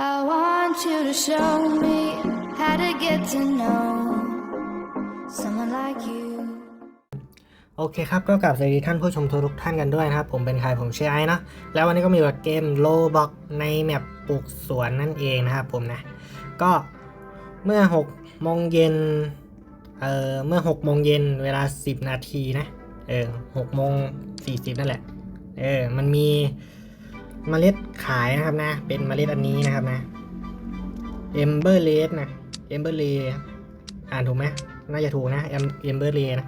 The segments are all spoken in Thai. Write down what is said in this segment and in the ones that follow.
I want you to show me how to get to know someone like you. โอเคครับ ก็กลับสวัสดีท่านผู้ชมทุกท่านกันด้วยนะครับ ผมเป็นใครผมชื่อไอ้นะแล้ววันนี้ก็มีกับเกมโลบ็อกในแมปปลูกสวนนั่นเองนะครับผมนะ ก็เมื่อ6โมงเย็นเอ่อเมื่อ6โมงเย็นเวลา 10 นาทีนะ เออ6โมง40 นั่นแหละ เออ มันมี เมล็ดขายนะครับนะ เป็นเมล็ดอันนี้นะครับนะ Ember l a d นะ Ember l a อ่านถูกไหมน่าจะถูกนะ Ember l a นะ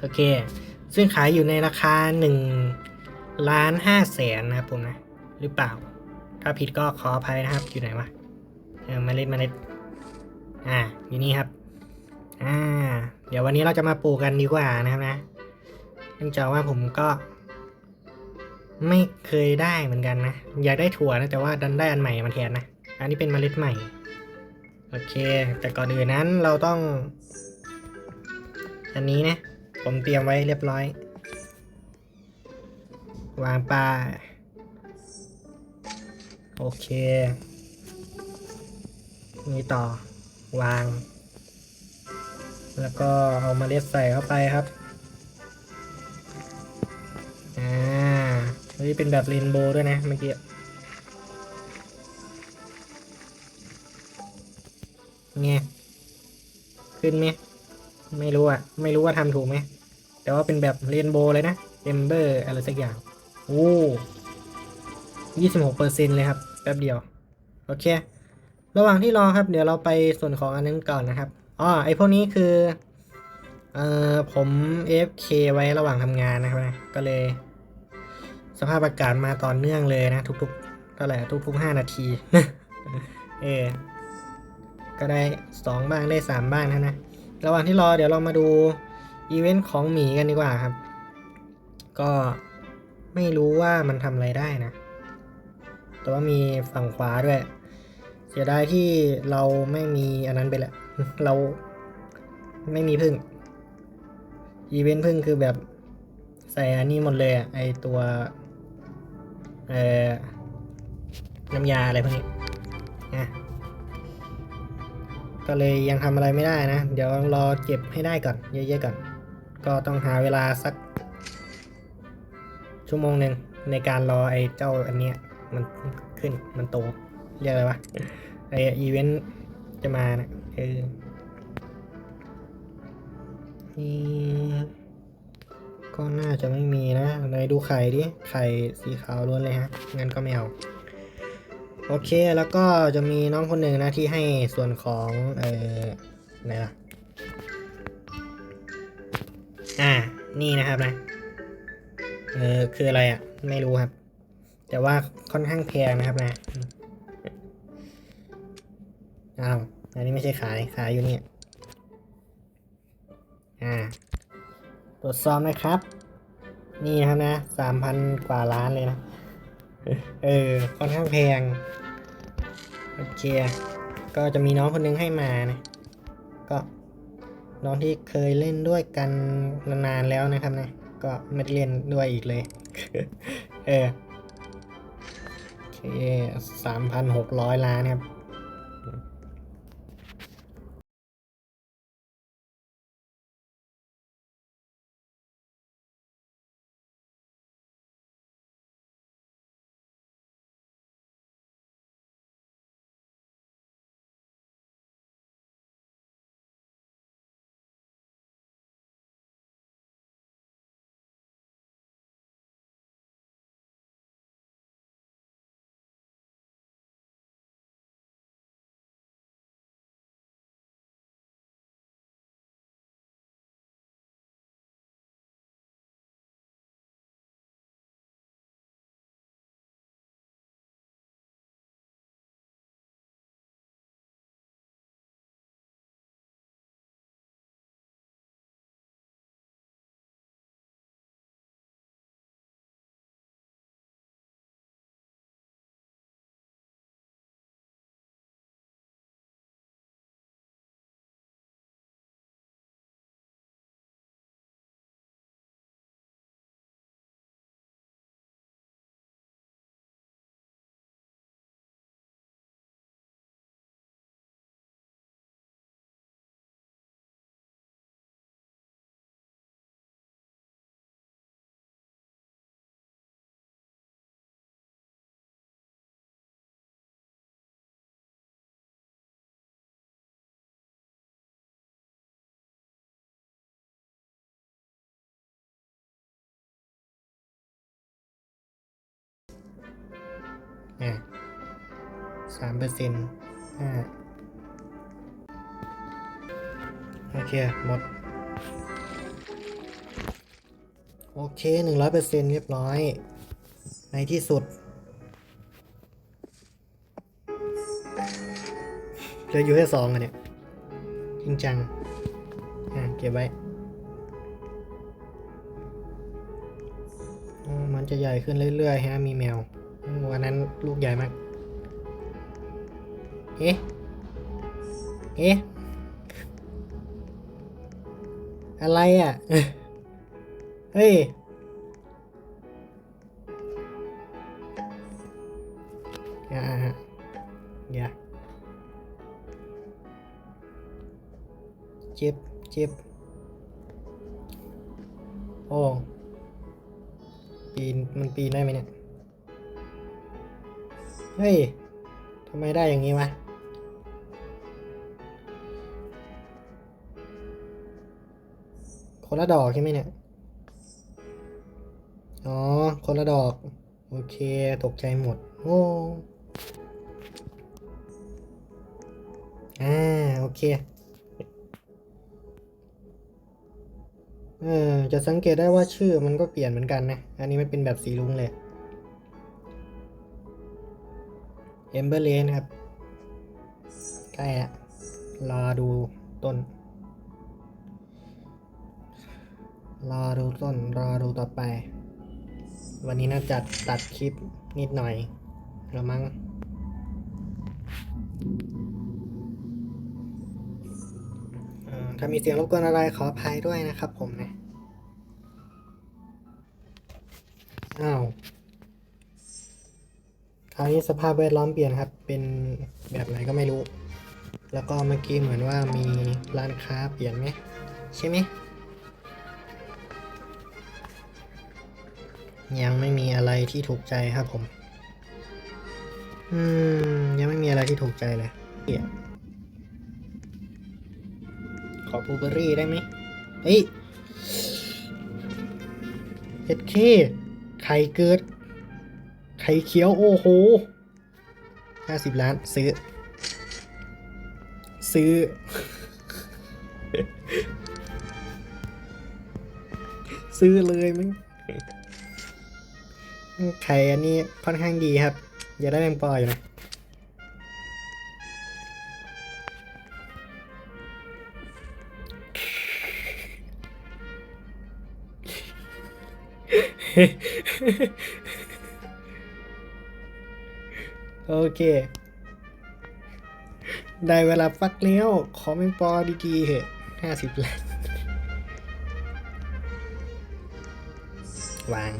โอเค ซึ่งขายอยู่ในราคา1ล้าน5แสนนะครับผมนะ หรือเปล่า ถ้าผิดก็ขออภัยนะครับ อยู่ไหนวะเออเมล็ดเมล็ดอ่าอยู่นี่ครับอ่าเดี๋ยววันนี้เราจะมาปลูกกันดีกว่านะครับนะเนื่องจากว่าผมก็ ไม่เคยได้เหมือนกันนะ อยากได้ถั่วนะแต่ว่าดันได้อันใหม่มาแทนนะ อันนี้เป็นเมล็ดใหม่ โอเค แต่ก่อนอื่นนั้นเราต้อง อันนี้นะ ผมเตรียมไว้เรียบร้อย วางปลาโอเค นี่ต่อวาง แล้วก็เอามาเล็ดใส่เข้าไปครับ อ่า ฮ้ยเป็นแบบเรนโบว์ด้วยนะเมื่อกี้ไงขึ้นไหมไม่รู้อะ ไม่รู้ว่าทำถูกไหม แต่ว่าเป็นแบบเรนโบว์เลยนะเอมเบอร์อะไรสักอย่าง โอ้ยี่สิบหกเปอร์เซ็นเลยครับ แป๊บเดียว โอเค ระหว่างที่รอครับ เดี๋ยวเราไปส่วนของอันนึงก่อนนะครับอ๋อไอพวกนี้คือ เอ่อ ผม AFK ไว้ระหว่างทำงานนะครับนะ ก็เลย สภาพอากาศมาต่อเนื่องเลยนะ ทุกๆเท่าไหร่ทุกๆห้านาทีเออก็ได้สองบ้างได้สามบ้างนะนะ ระหว่างที่รอเดี๋ยวเรามาดูอีเวนต์ของหมีกันดีกว่าครับ ก็ไม่รู้ว่ามันทำอะไรได้นะ แต่ว่ามีฝั่งขวาด้วย เสียดายที่เราไม่มีอันนั้นไปแหละ เราไม่มีพึ่ง อีเวนต์พึ่งคือแบบใส่อันนี้หมดเลยไอตัว เอ่อน้ำยาอะไรพวกนี้นะก็เลยยังทำอะไรไม่ได้นะ เดี๋ยวรอเก็บให้ได้ก่อน เยอะๆก่อน ก็ต้องหาเวลาสัก ชั่วโมงหนึ่งในการรอไอ้เจ้าอันเนี้ยมันขึ้นมันโตเรียกอะไรวะไออีเวนต์จะมานะเออ ก็น่าจะไม่มีนะไหนดูไข่ดิ ไข่สีขาวล้วนเลยฮะ งั้นก็ไม่เอา โอเค แล้วก็จะมีน้องคนหนึ่งนะที่ให้ส่วนของ เอ่อ ไหนล่ะ อ่า นี่นะครับนะ เออ คืออะไรอะ่ะ ไม่รู้ครับ แต่ว่าค่อนข้างแพงนะครับนะ อ้าว อันนี้ไม่ใช่ขาย ขายอยู่เนี่ย อ่า ตรวจสอบนะครับ นี่นะครับนะสามพันกว่าล้านเลยนะ เออค่อนข้างแพง โอเค ก็จะมีน้องคนหนึงให้มานะก็น้องที่เคยเล่นด้วยกันนานๆแล้วนะครับนะ ก็ไม่ได้เล่นด้วยอีกเลย เออโอเคสามพันหกร้อยล้านครับ สามเปอร์เซ็นต์อ่าโอเค หมด โอเคหนึ่งร้อยเปอร์เซ็นต์เรียบร้อย ในที่สุดเหลืออยู่แค่สองอะเนี่ย จริงจัง อะ เก็บไว้มันจะใหญ่ขึ้นเรื่อยๆ ฮะ มีแมว วันนั้นลูกใหญ่มาก เอ๊ะ เอ๊ะ อะไรอะ เฮ้ย อย่าอย่าเจ็บ เจ็บ โอ้ปีน มันปีนได้ไหมเนี่ย เฮ้ยทำไมได้อย่างนี้วะ คนละดอกใช่ไหมเนี่ย อ๋อ คนละดอก โอเค ตกใจหมด โอ้อ่า โอเค เออ จะสังเกตได้ว่าชื่อมันก็เปลี่ยนเหมือนกันนะ อันนี้มันเป็นแบบสีรุ้งเลยเอมเบอร์เลนครับ ใกล้อะรอดูต้น รอดูต้นรอดูต่อไป วันนี้น่าจะตัดคลิปนิดหน่อยละมั้งถ้ามีเสียงรบกวนอะไรขออภัยด้วยนะครับผมนะอ้าวคราวนี้สภาพแวดล้อมเปลี่ยนครับ เป็นแบบไหนก็ไม่รู้ แล้วก็เมื่อกี้เหมือนว่ามีร้านค้าเปลี่ยนไหมใช่ไหม ยังไม่มีอะไรที่ถูกใจครับผม อืม ยังไม่มีอะไรที่ถูกใจเลยเียขอบลูเบอร์รี่ได้ไหมเฮ้ยเอ็ดเคไข่เกิด ไข่เขียว โอ้โหห้าสิบล้านซื้อ ซื้อ ซื้อเลยมั้ง ไข่อันนี้ค่อนข้างดีครับ อย่าได้แมงปออยู่นะโอเค ได้เวลาฟักแล้ว ขอแมงปอดีๆเหอะห้าสิบล้านวาง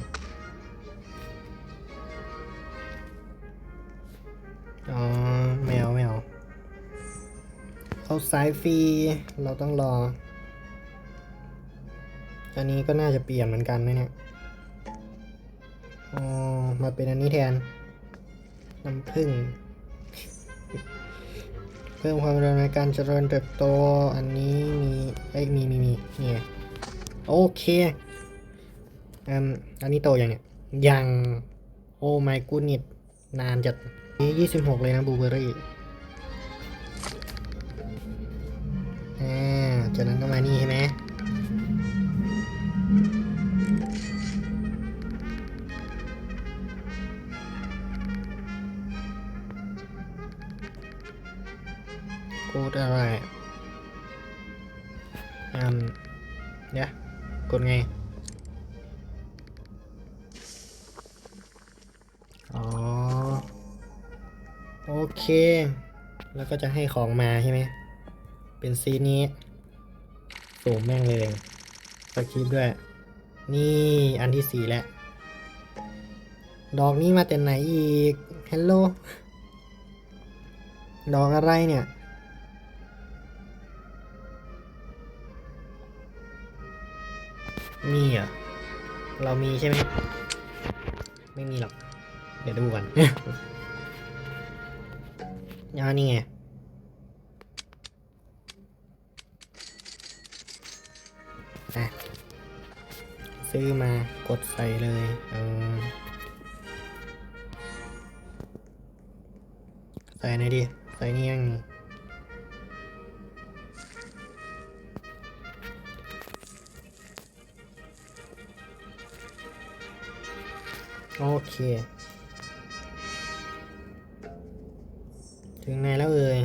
เอาสายฟรี เราต้องรอ อันนี้ก็น่าจะเปลี่ยนเหมือนกันนะเนี่ยอ๋อมาเป็นอันนี้แทน น้ำผึ้งเพิ่มความเร็วในการเจริญเติบโต อันนี้มีเอ้ยมีมีมีนี่ไงโอเคอืมอันนี้โตยังเนี่ยยังโอ้ my goodness นานจัดนี่ยี่สิบหกเลยนะบูเบอร์ อ่าจากนั้นก็มานี่ใช่ไหมกดอะไรอืมเดี๋ยวกดไง อ๋อ โอเค แล้วก็จะให้ของมาใช่ไหม เป็นซีนี้สูงแม่งเลยสคริปด้วย นี่อันที่สี่แล้ว ดอกนี้มาแต่ไหนอีกฮัลโหลดอกอะไรเนี่ยมีอะเรามีใช่ไหม ไม่มีหรอก เดี๋ยวดูก่อนยานี่ไง ซื้อมากดใส่เลยเออใส่ไหนดิ ใส่นี่ยังโอเค ถึงไหนแล้วเอ่ย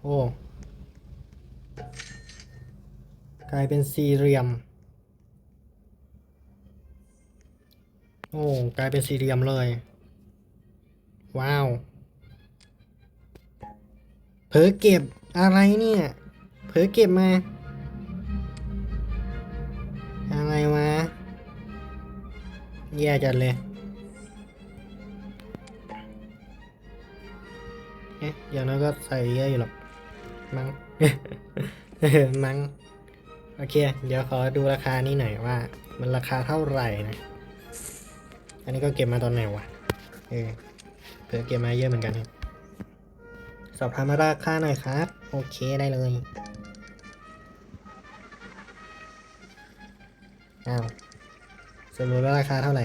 โอ้ กลายเป็นสี่เหลี่ยม โอ้กลายเป็นสี่เหลี่ยมเลย ว้าว เผลอเก็บอะไรเนี่ย เผลอเก็บมา อะไรวะ แย่จัดเลยเอ๊ะอย่างนั้นก็ใส่เยอะอยู่หรอก มั้ง มั้ง โอเค เดี๋ยวขอดูราคานี้หน่อยว่า มันราคาเท่าไหร่นะ อันนี้ก็เก็บมาตอนไหนวะ เออเผื่อเก็บมาเยอะเหมือนกันครับสอบถามราคาหน่อยครับ โอเคได้เลย อ้าวสรุปว่าราคาเท่าไหร่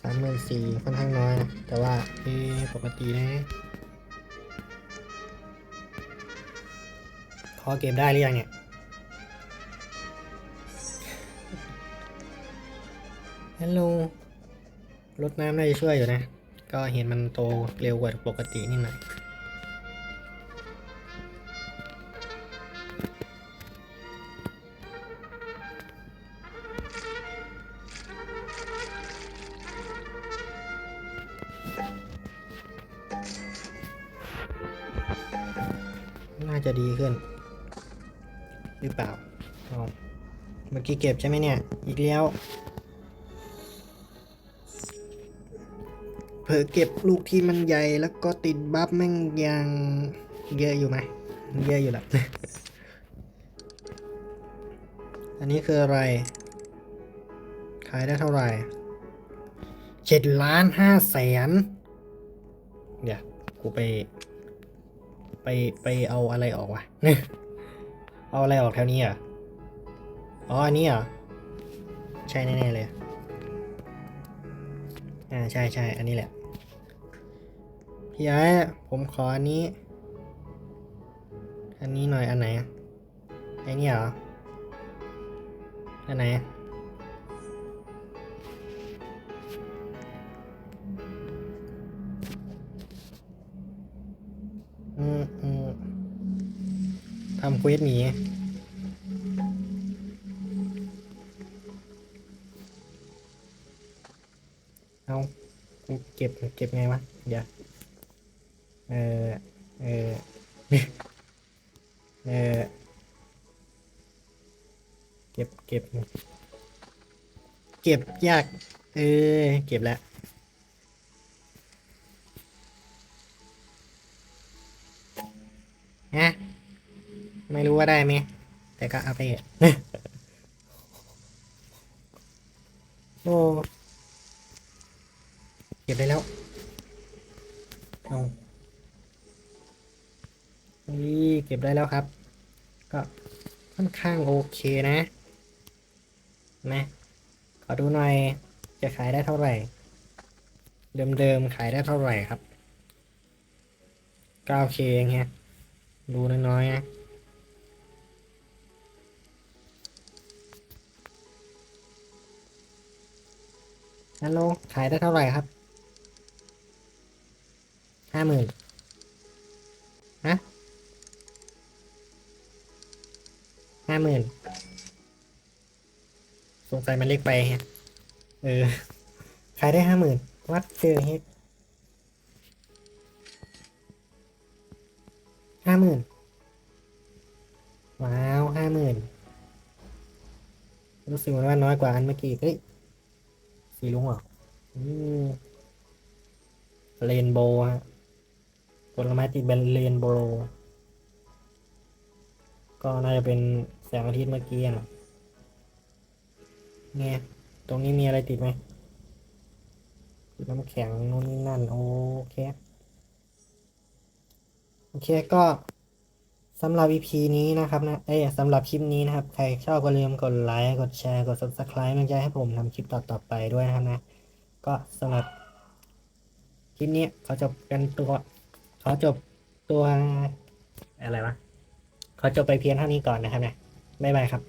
สามหมื่นสี่ค่อนข้างน้อยนะ แต่ว่าเอ๊ะปกตินะขอเก็บได้หรือยังเนี่ย ฮัลโหลรดน้ำน่าจะช่วยอยู่นะ ก็เห็นมันโตเร็วกว่าปกตินิดหน่อยน่าจะดีขึ้น หรือเปล่าเอาเมื่อกี้เก็บใช่ไหมเนี่ย อีกแล้ว เผลอเก็บลูกที่มันใหญ่แล้วก็ติดบัฟแม่งยังเยอะอยู่ไหมเยอะอยู่แหละอันนี้คืออะไร ขายได้เท่าไหร่เจ็ดล้านห้าแสนเดี๋ยวกูไป ไปไปเอาอะไรออกวะเอาอะไรออกแถวนี้อะอ๋ออันนี้เหรอใช่แน่ๆเลยอ่าใช่ใช่อันนี้แหละ พี่ไอ้ผมขออันนี้ อันนี้หน่อยอันไหนอะไอ้นี่เหรอ อันไหนอืมอืมทำเควสหนีเอากูเก็บเก็บไงวะ เดี๋ยว เออเออเออเก็บเก็บเก็บยาก เออ เก็บแล้วฮะไม่รู้ว่าได้ไหม แต่ก็เอาไปเถอะโอ้เก็บได้แล้วเอา นี่เก็บได้แล้วครับ ก็ค่อนข้างโอเคนะนะขอดูหน่อยจะขายได้เท่าไหร่ เดิมๆขายได้เท่าไหร่ครับ 9k เองฮะดูน้อยๆนะฮัลโหลขายได้เท่าไหร่ครับห้าหมื่นฮะ ห้าหมื่นสงสัยมันเล็กไปฮะ เออ ขายได้ห้าหมื่นวัดเจอเฮดห้าหมื่นว้าวห้าหมื่นรู้สึกว่าน้อยกว่าอันเมื่อกี้ เฮ้ย สีลุงเหรออืเรนโบว์ฮะผลไม้ติดเป็นเรนโบว์ก็น่าจะเป็น แสงอาทิตย์เมื่อกี้นะเนี่ยตรงนี้มีอะไรติดไหมน้ำแข็งนู่นนี่นั่น โอเค โอเคก็สำหรับ EP นี้นะครับนะ เอ้ยสำหรับคลิปนี้นะครับ ใครชอบก็ลืมกดไลค์ กดแชร์ กด subscribe มันจะให้ผมทำคลิปต่อๆไปด้วยนะครับนะ ก็สำหรับคลิปนี้เขอจบกันตัวเขอจบตัวอะไรวะเขอจบไปเพียงเท่านี้ก่อนนะครับนะ บ๊ายบายครับ